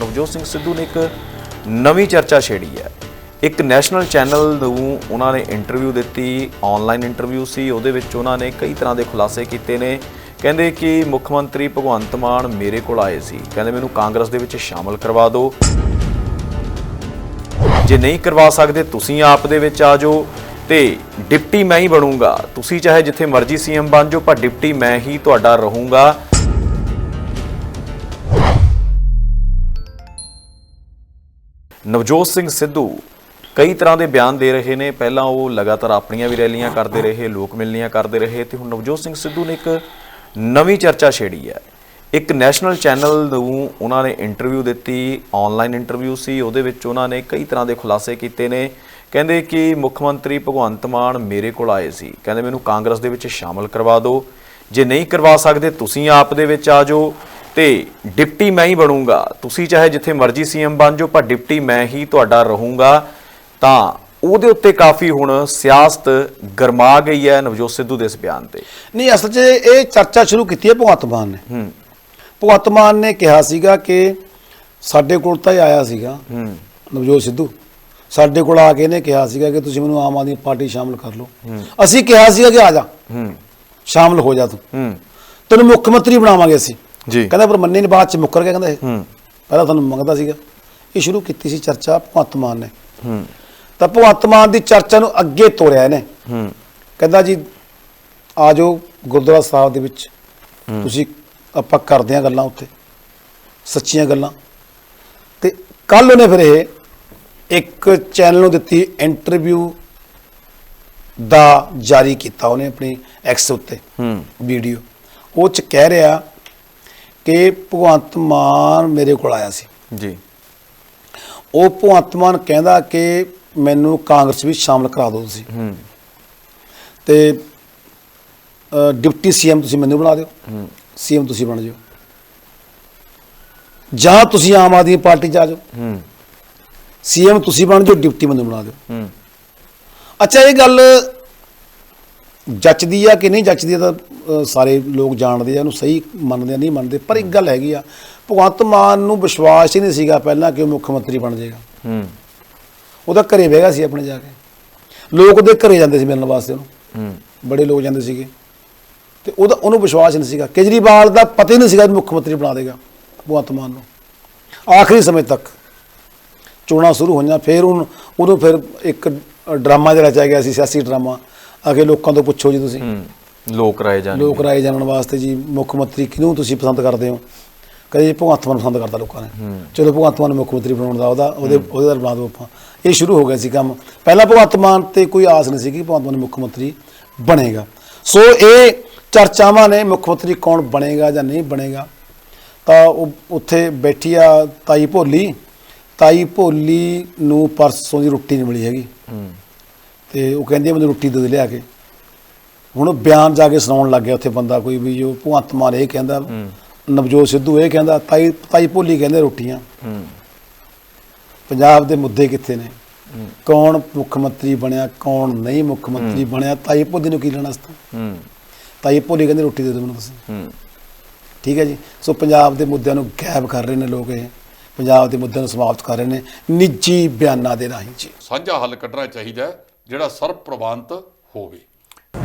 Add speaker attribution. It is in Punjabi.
Speaker 1: ਨਵਜੋਤ ਸਿੰਘ ਸਿੱਧੂ ਨੇ ਇੱਕ ਨਵੀਂ ਚਰਚਾ ਛੇੜੀ ਹੈ। ਇੱਕ ਨੈਸ਼ਨਲ ਚੈਨਲ ਨੂੰ ਉਹਨਾਂ ਨੇ ਇੰਟਰਵਿਊ ਦਿੱਤੀ, ਆਨਲਾਈਨ ਇੰਟਰਵਿਊ ਸੀ, ਉਹਦੇ ਵਿੱਚ ਉਹਨਾਂ ਨੇ ਕਈ ਤਰ੍ਹਾਂ ਦੇ ਖੁਲਾਸੇ ਕੀਤੇ ਨੇ। ਕਹਿੰਦੇ ਕਿ ਮੁੱਖ ਮੰਤਰੀ ਭਗਵੰਤ ਮਾਨ ਮੇਰੇ ਕੋਲ ਆਏ ਸੀ। ਕਹਿੰਦੇ ਮੈਨੂੰ ਕਾਂਗਰਸ ਦੇ ਵਿੱਚ ਸ਼ਾਮਲ ਕਰਵਾ ਦਿਓ। ਜੇ ਨਹੀਂ ਕਰਵਾ ਸਕਦੇ, ਤੁਸੀਂ ਆਪ ਦੇ ਵਿੱਚ ਆ ਜਾਓ ਤੇ ਡਿਪਟੀ ਮੈਂ ਹੀ ਬਣੂੰਗਾ। ਤੁਸੀਂ ਚਾਹੇ ਜਿੱਥੇ ਮਰਜ਼ੀ ਸੀਐਮ ਬਣ ਜਾਓ, ਪਰ ਡਿਪਟੀ ਮੈਂ ਹੀ ਤੁਹਾਡਾ ਰਹੂੰਗਾ। ਨਵਜੋਤ ਸਿੰਘ ਸਿੱਧੂ ਕਈ ਤਰ੍ਹਾਂ ਦੇ ਬਿਆਨ ਦੇ ਰਹੇ ਨੇ। ਪਹਿਲਾਂ ਉਹ ਲਗਾਤਾਰ ਆਪਣੀਆਂ ਵੀ ਰੈਲੀਆਂ ਕਰਦੇ ਰਹੇ, ਲੋਕ ਮਿਲਣੀਆਂ ਕਰਦੇ ਰਹੇ ਤੇ ਹੁਣ ਨਵਜੋਤ ਸਿੰਘ ਸਿੱਧੂ ਨੇ ਇੱਕ ਨਵੀਂ ਚਰਚਾ ਛੇੜੀ ਹੈ। ਇੱਕ ਨੈਸ਼ਨਲ ਚੈਨਲ ਨੂੰ ਉਹਨਾਂ ਨੇ ਇੰਟਰਵਿਊ ਦਿੱਤੀ, ਆਨਲਾਈਨ ਇੰਟਰਵਿਊ ਸੀ, ਉਹਦੇ ਵਿੱਚ ਉਹਨਾਂ ਨੇ ਕਈ ਤਰ੍ਹਾਂ ਦੇ ਖੁਲਾਸੇ ਕੀਤੇ ਨੇ। ਕਹਿੰਦੇ ਕਿ ਮੁੱਖ ਮੰਤਰੀ ਭਗਵੰਤ ਮਾਨ ਮੇਰੇ ਕੋਲ ਆਏ ਸੀ। ਕਹਿੰਦੇ ਮੈਨੂੰ ਕਾਂਗਰਸ ਦੇ ਵਿੱਚ ਸ਼ਾਮਲ ਕਰਵਾ ਦਿਓ। ਜੇ ਨਹੀਂ ਕਰਵਾ ਸਕਦੇ, ਤੁਸੀਂ ਆਪ ਦੇ ਵਿੱਚ ਆ ਜਾਓ। ਤੇ ਡਿਪਟੀ ਮੈਂ ਹੀ ਬਣੂੰਗਾ। ਤੁਸੀਂ ਚਾਹੇ ਜਿੱਥੇ ਮਰਜ਼ੀ ਸੀਐਮ ਬਣ ਜਾਓ ਪਰ ਡਿਪਟੀ ਮੈਂ ਹੀ ਤੁਹਾਡਾ ਰਹੂੰਗਾ। ਤਾਂ ਉਹਦੇ ਉੱਤੇ ਕਾਫੀ ਹੁਣ ਸਿਆਸਤ ਗਰਮਾ ਗਈ ਹੈ ਨਵਜੋਤ ਸਿੱਧੂ ਦੇ ਇਸ ਬਿਆਨ ਤੇ।
Speaker 2: ਨਹੀਂ ਅਸਲ 'ਚ ਇਹ ਚਰਚਾ ਸ਼ੁਰੂ ਕੀਤੀ ਹੈ ਭਗਵੰਤ ਮਾਨ ਨੇ।
Speaker 1: ਹੂੰ।
Speaker 2: ਭਗਵੰਤ ਮਾਨ ਨੇ ਕਿਹਾ ਸੀਗਾ ਕਿ ਸਾਡੇ ਕੋਲ ਤਾਂ ਹੀ ਆਇਆ ਸੀਗਾ
Speaker 1: ਹੂੰ।
Speaker 2: ਨਵਜੋਤ ਸਿੱਧੂ। ਸਾਡੇ ਕੋਲ ਆ ਕੇ ਇਹਨੇ ਕਿਹਾ ਸੀਗਾ ਕਿ ਤੁਸੀਂ ਮੈਨੂੰ ਆਮ ਆਦਮੀ ਪਾਰਟੀ ਸ਼ਾਮਲ ਕਰ ਲਓ। ਅਸੀਂ ਕਿਹਾ ਸੀਗਾ ਕਿ ਆ ਜਾ।
Speaker 1: ਹੂੰ।
Speaker 2: ਸ਼ਾਮਲ ਹੋ ਜਾ ਤੂੰ।
Speaker 1: ਹੂੰ।
Speaker 2: ਤੈਨੂੰ ਮੁੱਖ ਮੰਤਰੀ ਬਣਾਵਾਂਗੇ ਅਸੀਂ।
Speaker 1: ਜੀ।
Speaker 2: ਕਹਿੰਦਾ ਪਰ ਮੰਨੇ ਨੇ ਬਾਅਦ ਚ ਮੁੱਕਰ ਗਿਆ ਕਹਿੰਦਾ ਇਹ।
Speaker 1: ਹੂੰ।
Speaker 2: ਪਹਿਲਾਂ ਤੁਹਾਨੂੰ ਮੰਗਦਾ ਸੀਗਾ। ਇਹ ਸ਼ੁਰੂ ਕੀਤੀ ਸੀ ਚਰਚਾ ਭਗਵੰਤ ਮਾਨ ਨੇ।
Speaker 1: ਹੂੰ।
Speaker 2: ਤਾਂ ਭਗਵੰਤ ਮਾਨ ਦੀ ਚਰਚਾ ਨੂੰ ਅੱਗੇ ਤੋਰਿਆ ਇਹਨੇ।
Speaker 1: ਹੂੰ।
Speaker 2: ਕਹਿੰਦਾ ਜੀ ਆ ਜਾਓ ਗੁਰਦੁਆਰਾ ਸਾਹਿਬ ਦੇ ਵਿੱਚ। ਤੁਸੀਂ ਆਪਾਂ ਕਰਦੇ ਹਾਂ ਗੱਲਾਂ ਉੱਥੇ। ਸੱਚੀਆਂ ਗੱਲਾਂ। ਤੇ ਕੱਲ ਉਹਨੇ ਫਿਰ ਇਹ ਇੱਕ ਚੈਨਲ ਨੂੰ ਦਿੱਤੀ ਇੰਟਰਵਿਊ ਦਾ ਜਾਰੀ ਕੀਤਾ ਉਹਨੇ ਆਪਣੀ ਐਕਸ ਉੱਤੇ
Speaker 1: ਹੂੰ।
Speaker 2: ਵੀਡੀਓ। ਉਹ ਚ ਕਹਿ ਰਿਹਾ ਕਿ ਭਗਵੰਤ ਮਾਨ ਮੇਰੇ ਕੋਲ ਆਇਆ ਸੀ।
Speaker 1: ਜੀ।
Speaker 2: ਉਹ ਭਗਵੰਤ ਮਾਨ ਕਹਿੰਦਾ ਕਿ ਮੈਨੂੰ ਕਾਂਗਰਸ ਵਿੱਚ ਸ਼ਾਮਲ ਕਰਾ ਦਿਓ ਤੁਸੀਂ।
Speaker 1: ਹੂੰ।
Speaker 2: ਤੇ ਡਿਪਟੀ ਸੀਐਮ ਤੁਸੀਂ ਮੈਨੂੰ ਬਣਾ ਦਿਓ। ਸੀਐਮ ਤੁਸੀਂ ਬਣ ਜਾਓ। ਜਾਂ ਤੁਸੀਂ ਆਮ ਆਦਮੀ ਪਾਰਟੀ 'ਚ ਆ ਜਾਓ।
Speaker 1: ਹੂੰ।
Speaker 2: ਸੀਐਮ ਤੁਸੀਂ ਬਣ ਜਾਓ ਡਿਪਟੀ ਮੈਨੂੰ ਬਣਾ ਦਿਓ।
Speaker 1: ਹੂੰ।
Speaker 2: ਅੱਛਾ ਇਹ ਗੱਲ ਜੱਚਦੀ ਆ ਕਿ ਨਹੀਂ ਜੱਚਦੀ ਤਾਂ ਸਾਰੇ ਲੋਕ ਜਾਣਦੇ ਆ ਉਹਨੂੰ ਸਹੀ ਮੰਨਦੇ ਆ ਨਹੀਂ ਮੰਨਦੇ ਪਰ ਇੱਕ ਗੱਲ ਹੈਗੀ ਆ ਭਗਵੰਤ ਮਾਨ ਨੂੰ ਵਿਸ਼ਵਾਸ ਹੀ ਨਹੀਂ ਸੀਗਾ ਪਹਿਲਾਂ ਕਿ ਉਹ ਮੁੱਖ ਮੰਤਰੀ ਬਣ ਜਾਏਗਾ।
Speaker 1: ਹੂੰ।
Speaker 2: ਉਹਦਾ ਘਰੇ ਬਹਿ ਗਿਆ ਸੀ ਆਪਣੇ ਜਾ ਕੇ। ਲੋਕ ਉਹਦੇ ਘਰੇ ਜਾਂਦੇ ਸੀ ਮਿਲਣ ਵਾਸਤੇ ਉਹਨੂੰ।
Speaker 1: ਹੂੰ।
Speaker 2: ਬੜੇ ਲੋਕ ਜਾਂਦੇ ਸੀਗੇ। ਤੇ ਉਹਦਾ ਉਹਨੂੰ ਵਿਸ਼ਵਾਸ ਨਹੀਂ ਸੀਗਾ। ਕੇਜਰੀਵਾਲ ਦਾ ਪਤਾ ਹੀ ਨਹੀਂ ਸੀਗਾ ਮੁੱਖ ਮੰਤਰੀ ਬਣਾ ਦੇਗਾ ਭਗਵੰਤ ਮਾਨ ਨੂੰ। ਆਖਰੀ ਸਮੇਂ ਤੱਕ ਚੋਣਾਂ ਸ਼ੁਰੂ ਹੋਈਆਂ ਫਿਰ ਉਹਨੂੰ ਉਹਨੂੰ ਫਿਰ ਇੱਕ ਡਰਾਮਾ ਜਿਹੜਾ ਰਚਿਆ ਗਿਆ ਸੀ ਸਿਆਸੀ ਡਰਾਮਾ। ਅਗੇ ਲੋਕਾਂ ਤੋਂ ਪੁੱਛੋ ਜੀ ਤੁਸੀਂ।
Speaker 1: ਲੋਕ ਰਾਏ ਜਾਣ
Speaker 2: ਲੋਕ ਰਾਏ ਜਾਣਨ ਵਾਸਤੇ ਜੀ ਮੁੱਖ ਮੰਤਰੀ ਕਿਹਨੂੰ ਤੁਸੀਂ ਪਸੰਦ ਕਰਦੇ ਹੋ? ਕਹਿੰਦੇ ਜੀ ਭਗਵੰਤ ਮਾਨ ਪਸੰਦ ਕਰਦਾ ਲੋਕਾਂ ਨੇ। ਚਲੋ ਭਗਵੰਤ ਮਾਨ ਮੁੱਖ ਮੰਤਰੀ ਬਣਾਉਣ ਦਾ ਉਹਦਾ ਉਹਦੇ ਉਹਦੇ ਦਾ ਬਣਾ ਆਪਾਂ। ਇਹ ਸ਼ੁਰੂ ਹੋ ਗਿਆ ਸੀ ਕੰਮ। ਪਹਿਲਾਂ ਭਗਵੰਤ ਮਾਨ ਤੇ ਕੋਈ ਆਸ ਨਹੀਂ ਸੀ ਕਿ ਭਗਵੰਤ ਮਾਨ ਮੁੱਖ ਮੰਤਰੀ ਬਣੇਗਾ। ਸੋ ਇਹ ਚਰਚਾਵਾਂ ਨੇ ਮੁੱਖ ਮੰਤਰੀ ਕੌਣ ਬਣੇਗਾ ਜਾਂ ਨਹੀਂ ਬਣੇਗਾ। ਤਾਂ ਉਹ ਉੱਥੇ ਬੈਠੀ ਆ ਤਾਈ ਭੋਲੀ। ਤਾਈ ਭੋਲੀ ਨੂੰ ਪਰਸੋਂ ਦੀ ਰੋਟੀ ਨਹੀਂ ਮਿਲੀ ਹੈਗੀ। ਤੇ ਉਹ ਕਹਿੰਦੀ ਮੈਨੂੰ ਰੋਟੀ ਦੇ ਦੇ ਲਿਆ ਕੇ। ਹੁਣ ਬਿਆਨ ਜਾ ਕੇ ਸੁਣਾਉਣ ਲੱਗ ਗਿਆ ਉੱਥੇ ਬੰਦਾ ਕੋਈ ਵੀ ਜੋ ਭਗਵੰਤ ਮਾਨ ਇਹ ਕਹਿੰਦਾ ਨਵਜੋਤ ਸਿੱਧੂ ਇਹ ਕਹਿੰਦਾ ਤਾਈ ਤਾਈ ਭੋਲੀ ਕਹਿੰਦੇ ਰੋਟੀਆਂ।
Speaker 1: ਹੂੰ।
Speaker 2: ਪੰਜਾਬ ਦੇ ਮੁੱਦੇ ਕਿੱਥੇ ਨੇ? ਕੌਣ ਮੁੱਖ ਮੰਤਰੀ ਬਣਿਆ ਕੌਣ ਨਹੀਂ ਮੁੱਖ ਮੰਤਰੀ ਬਣਿਆ ਤਾਈ ਭੋਲੀ ਨੂੰ ਕੀ ਲੈਣਾ ਸਤਾ ਤਾਈ ਭੋਲੀ ਕਹਿੰਦੇ ਰੋਟੀ ਦੇ ਦਿਓ ਮੈਨੂੰ ਤੁਸੀਂ।
Speaker 1: ਹੂੰ।
Speaker 2: ਠੀਕ ਹੈ ਜੀ? ਸੋ ਪੰਜਾਬ ਦੇ ਮੁੱਦਿਆਂ ਨੂੰ ਗਾਇਬ ਕਰ ਰਹੇ ਨੇ ਲੋਕ ਇਹ। ਪੰਜਾਬ ਦੇ ਮੁੱਦਿਆਂ ਨੂੰ ਸਮਾਪਤ ਕਰ ਰਹੇ ਨੇ। ਨਿੱਜੀ ਬਿਆਨਾਂ ਦੇ ਰਾਹੀਂ ਜੀ।
Speaker 3: ਸਾਂਝਾ ਹੱਲ ਕੱਢਣਾ ਚਾਹੀਦਾ ਹੈ, ਜਿਹੜਾ ਸਰਬ ਪ੍ਰਵਾਨਤ ਹੋਵੇ।